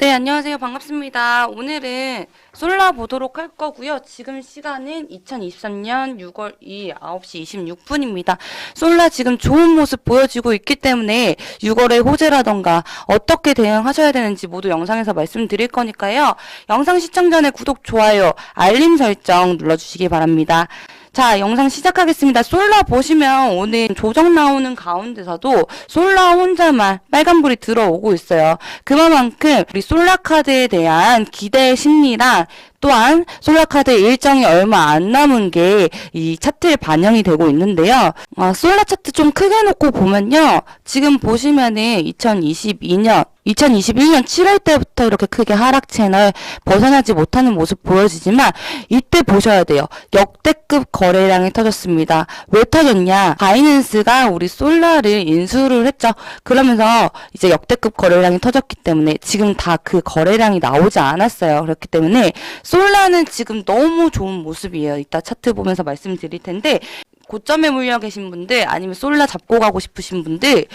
네, 안녕하세요. 반갑습니다. 오늘은 솔라 보도록 할 거고요. 지금 시간은 2023년 6월 2일 9시 26분입니다. 솔라 지금 좋은 모습 보여지고 있기 때문에 6월의 호재라던가 어떻게 대응하셔야 되는지 모두 영상에서 말씀드릴 거니까요. 영상 시청 전에 구독, 좋아요, 알림 설정 눌러주시기 바랍니다. 자, 영상 시작하겠습니다. 솔라 보시면 오늘 조정 나오는 가운데서도 솔라 혼자만 빨간불이 들어오고 있어요. 그만큼 우리 솔라 카드에 대한 기대 심리랑 또한 솔라 카드 일정이 얼마 안 남은 게 이 차트에 반영이 되고 있는데요. 어, 솔라 차트 좀 크게 놓고 보면요. 지금 보시면은 2022년 2021년 7월 때부터 이렇게 크게 하락 채널 벗어나지 못하는 모습 보여지지만 이때 보셔야 돼요. 역대급 거래량이 터졌습니다. 왜 터졌냐? 바이낸스가 우리 솔라를 인수를 했죠. 그러면서 이제 역대급 거래량이 터졌기 때문에 지금 다 그 거래량이 나오지 않았어요. 그렇기 때문에 솔라는 지금 너무 좋은 모습이에요. 이따 차트 보면서 말씀드릴 텐데 고점에 물려 계신 분들 아니면 솔라 잡고 가고 싶으신 분들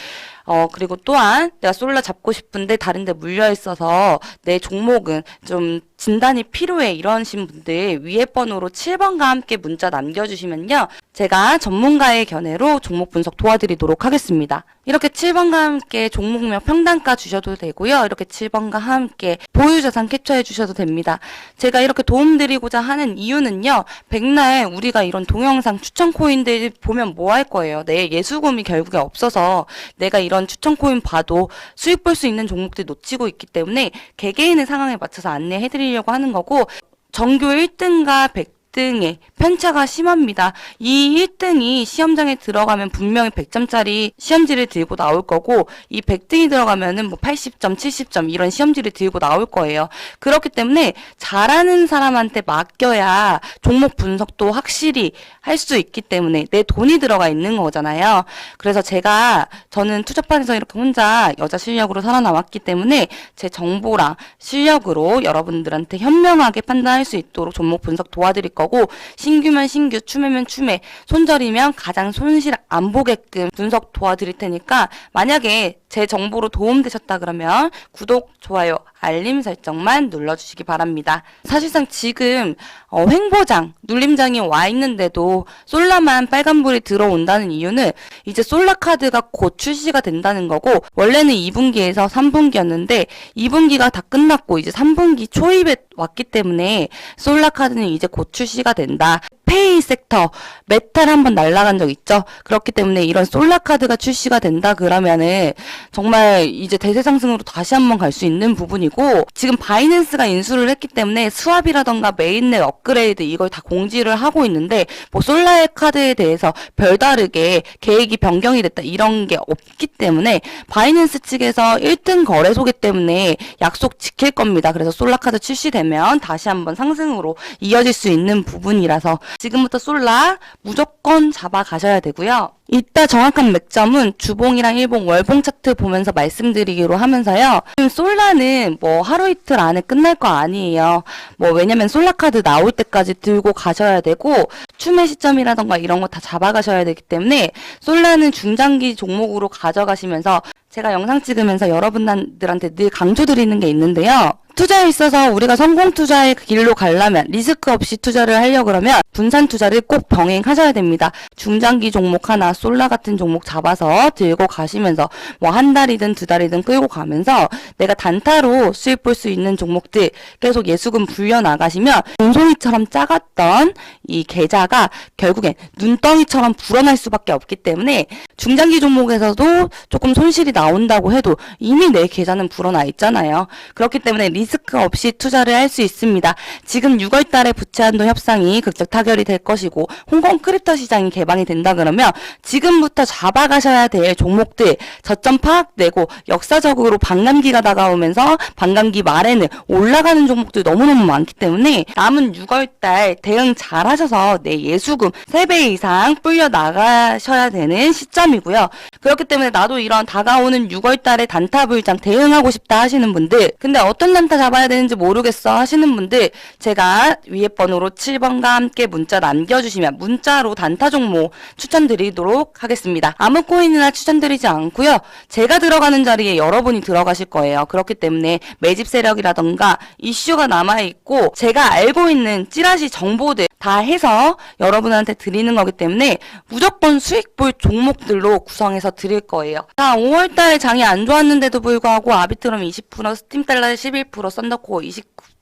어 그리고 또한 내가 솔라 잡고 싶은데 다른 데 물려 있어서 내 종목은 좀 진단이 필요해 이러신 분들 위에 번호로 7번과 함께 문자 남겨주시면요. 제가 전문가의 견해로 종목 분석 도와드리도록 하겠습니다. 이렇게 7번과 함께 종목명 평단가 주셔도 되고요. 이렇게 7번과 함께 보유자산 캡처해 주셔도 됩니다. 제가 이렇게 도움드리고자 하는 이유는요. 백날 우리가 이런 동영상 추천 코인들 보면 뭐 할 거예요? 내 예수금이 결국에 없어서 내가 이런 추천 코인 봐도 수익 볼 수 있는 종목들 놓치고 있기 때문에 개개인의 상황에 맞춰서 안내해 드리려고 하는 거고 전교 1등과 100 등의 편차가 심합니다. 이 1등이 시험장에 들어가면 분명히 100점짜리 시험지를 들고 나올 거고 이 100등이 들어가면은 뭐 80점, 70점 이런 시험지를 들고 나올 거예요. 그렇기 때문에 잘하는 사람한테 맡겨야 종목 분석도 확실히 할 수 있기 때문에 내 돈이 들어가 있는 거잖아요. 그래서 제가 저는 투자판에서 이렇게 혼자 여자 실력으로 살아남았기 때문에 제 정보랑 실력으로 여러분들한테 현명하게 판단할 수 있도록 종목 분석 도와드릴 거고 신규면 신규, 추매면 추매, 손절이면 가장 손실 안 보게끔 분석 도와드릴 테니까 만약에 제 정보로 도움되셨다 그러면 구독, 좋아요, 알림 설정만 눌러주시기 바랍니다. 사실상 지금 어, 횡보장, 눌림장이 와 있는데도 솔라만 빨간불이 들어온다는 이유는 이제 솔라 카드가 곧 출시가 된다는 거고 원래는 2분기에서 3분기였는데 2분기가 다 끝났고 이제 3분기 초입에 왔기 때문에 솔라 카드는 이제 곧 출시 가 된다. 페이 섹터 메탈 한번 날라간 적 있죠. 그렇기 때문에 이런 솔라 카드가 출시가 된다 그러면은 정말 이제 대세 상승으로 다시 한번 갈 수 있는 부분이고 지금 바이낸스가 인수를 했기 때문에 수압이라던가 메인넷 업그레이드 이걸 다 공지를 하고 있는데 뭐 솔라의 카드에 대해서 별다르게 계획이 변경이 됐다 이런 게 없기 때문에 바이낸스 측에서 1등 거래소기 때문에 약속 지킬 겁니다. 그래서 솔라 카드 출시되면 다시 한번 상승으로 이어질 수 있는 부분이라서 지금부터 솔라 무조건 잡아 가셔야 되고요. 이따 정확한 맥점은 주봉이랑 일봉 월봉 차트 보면서 말씀드리기로 하면서요. 지금 솔라는 뭐 하루 이틀 안에 끝날 거 아니에요. 뭐 왜냐면 솔라 카드 나올 때까지 들고 가셔야 되고 추매 시점이라던가 이런 거 다 잡아가셔야 되기 때문에 솔라는 중장기 종목으로 가져가시면서 제가 영상 찍으면서 여러분들한테 늘 강조드리는 게 있는데요. 투자에 있어서 우리가 성공 투자의 길로 가려면 리스크 없이 투자를 하려 그러면 분산 투자를 꼭 병행하셔야 됩니다. 중장기 종목 하나 솔라 같은 종목 잡아서 들고 가시면서 뭐 한 달이든 두 달이든 끌고 가면서 내가 단타로 수익 볼수 있는 종목들 계속 예수금 불려 나가시면 돈송이처럼 작았던 이 계좌가 결국엔 눈덩이처럼 불어날 수밖에 없기 때문에 중장기 종목에서도 조금 손실이 나온다고 해도 이미 내 계좌는 불어나 있잖아요. 그렇기 때문에 리 스크 없이 투자를 할 수 있습니다. 지금 6월 달에 부채 한도 협상이 극적 타결이 될 것이고 홍콩 크립토 시장이 개방이 된다 그러면 지금부터 잡아가셔야 될 종목들 저점 파악되고 역사적으로 반감기가 다가오면서 반감기 말에는 올라가는 종목들 너무너무 많기 때문에 남은 6월 달 대응 잘 하셔서 내 예수금 3배 이상 불려 나가셔야 되는 시점이고요. 그렇기 때문에 나도 이런 다가오는 6월 달에 단타 불장 대응하고 싶다 하시는 분들 근데 어떤 단타 단타 잡아야 되는지 모르겠어 하시는 분들 제가 위에 번호로 7번과 함께 문자 남겨주시면 문자로 단타 종목 추천드리도록 하겠습니다. 아무 코인이나 추천드리지 않고요. 제가 들어가는 자리에 여러분이 들어가실 거예요. 그렇기 때문에 매집 세력이라던가 이슈가 남아있고 제가 알고 있는 찌라시 정보들 다 해서 여러분한테 드리는 거기 때문에 무조건 수익 볼 종목들로 구성해서 드릴 거예요. 자, 5월달에 장이 안 좋았는데도 불구하고 아비트럼 20%, 스팀달러 11%, 썬더코어 29%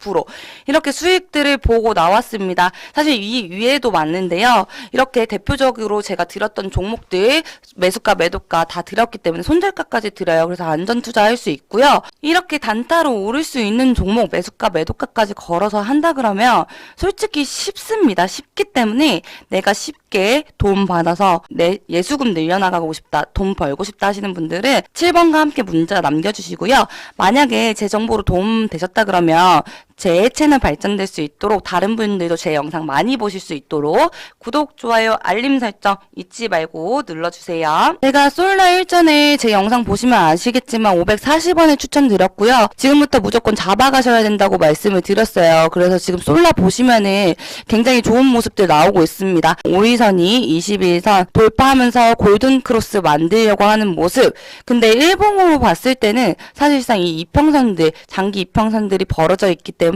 이렇게 수익들을 보고 나왔습니다. 사실 이 위에도 맞는데요. 이렇게 대표적으로 제가 드렸던 종목들 매수가, 매도가 다 드렸기 때문에 손절가까지 드려요. 그래서 안전 투자할 수 있고요. 이렇게 단타로 오를 수 있는 종목 매수가, 매도가까지 걸어서 한다 그러면 솔직히 쉽습니다. 쉽기 때문에 내가 쉽게 돈 받아서 내 예수금 늘려나가고 싶다, 돈 벌고 싶다 하시는 분들은 7번과 함께 문자 남겨주시고요. 만약에 제 정보로 도움 되셨다 그러면 제 채널 발전될 수 있도록 다른 분들도 제 영상 많이 보실 수 있도록 구독, 좋아요, 알림 설정 잊지 말고 눌러주세요. 제가 솔라 일전에 제 영상 보시면 아시겠지만 540원에 추천드렸고요. 지금부터 무조건 잡아가셔야 된다고 말씀을 드렸어요. 그래서 지금 솔라 보시면은 굉장히 좋은 모습들 나오고 있습니다. 5위선이 21선 돌파하면서 골든 크로스 만들려고 하는 모습. 근데 일봉으로 봤을 때는 사실상 이 이평선들, 장기 이평선들이 벌어져 있기 때문에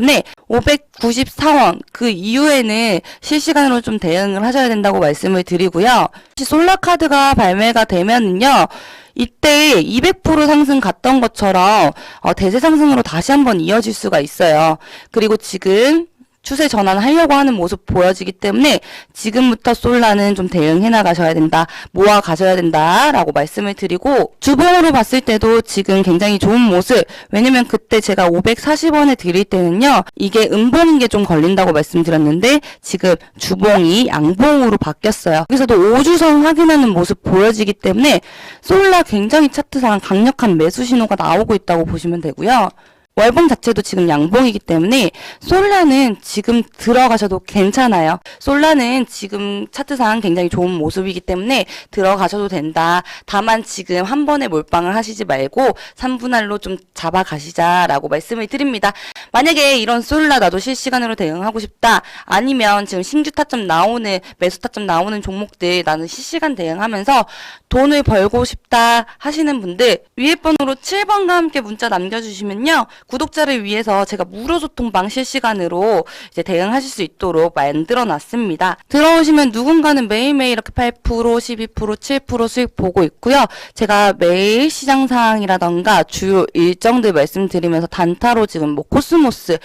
594원 그 이후에는 실시간으로 좀 대응을 하셔야 된다고 말씀을 드리고요. 혹시 솔라 카드가 발매가 되면은요. 이때 200% 상승 갔던 것처럼 어, 대세 상승으로 다시 한번 이어질 수가 있어요. 그리고 지금 추세 전환하려고 하는 모습 보여지기 때문에 지금부터 솔라는 좀 대응해 나가셔야 된다. 모아 가셔야 된다라고 말씀을 드리고 주봉으로 봤을 때도 지금 굉장히 좋은 모습. 왜냐면 그때 제가 540원에 드릴 때는요. 이게 음봉인 게 좀 걸린다고 말씀드렸는데 지금 주봉이 양봉으로 바뀌었어요. 여기서도 5주선 확인하는 모습 보여지기 때문에 솔라 굉장히 차트상 강력한 매수 신호가 나오고 있다고 보시면 되고요. 월봉 자체도 지금 양봉이기 때문에 솔라는 지금 들어가셔도 괜찮아요. 솔라는 지금 차트상 굉장히 좋은 모습이기 때문에 들어가셔도 된다. 다만 지금 한 번에 몰빵을 하시지 말고 3분할로 좀 잡아가시자라고 말씀을 드립니다. 만약에 이런 솔라 나도 실시간으로 대응하고 싶다. 아니면 지금 신규 타점 나오는 매수 타점 나오는 종목들 나는 실시간 대응하면서 돈을 벌고 싶다 하시는 분들 위에 번호로 7번과 함께 문자 남겨주시면요. 구독자를 위해서 제가 무료 소통방 실시간으로 이제 대응하실 수 있도록 만들어 놨습니다. 들어오시면 누군가는 매일매일 이렇게 8%, 12%, 7% 수익 보고 있고요. 제가 매일 시장 상황이라던가 주요 일정들 말씀드리면서 단타로 지금 뭐 코스모스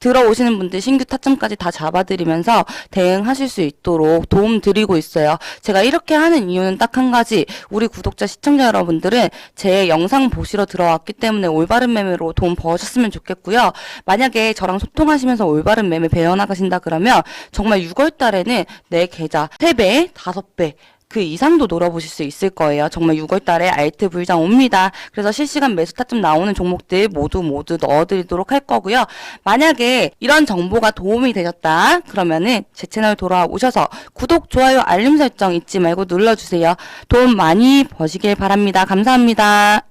들어오시는 분들 신규 타점까지 다 잡아드리면서 대응하실 수 있도록 도움 드리고 있어요. 제가 이렇게 하는 이유는 딱 한 가지. 우리 구독자 시청자 여러분들은 제 영상 보시러 들어왔기 때문에 올바른 매매로 돈 버 셨으면 좋겠고요. 만약에 저랑 소통하시면서 올바른 매매 배워나가신다 그러면 정말 6월 달에는 내 계좌 3배, 5배 그 이상도 노려보실 수 있을 거예요. 정말 6월 달에 알트 불장 옵니다. 그래서 실시간 매수 타점 나오는 종목들 모두 모두 넣어드리도록 할 거고요. 만약에 이런 정보가 도움이 되셨다 그러면은 제 채널 돌아오셔서 구독, 좋아요, 알림 설정 잊지 말고 눌러주세요. 돈 많이 버시길 바랍니다. 감사합니다.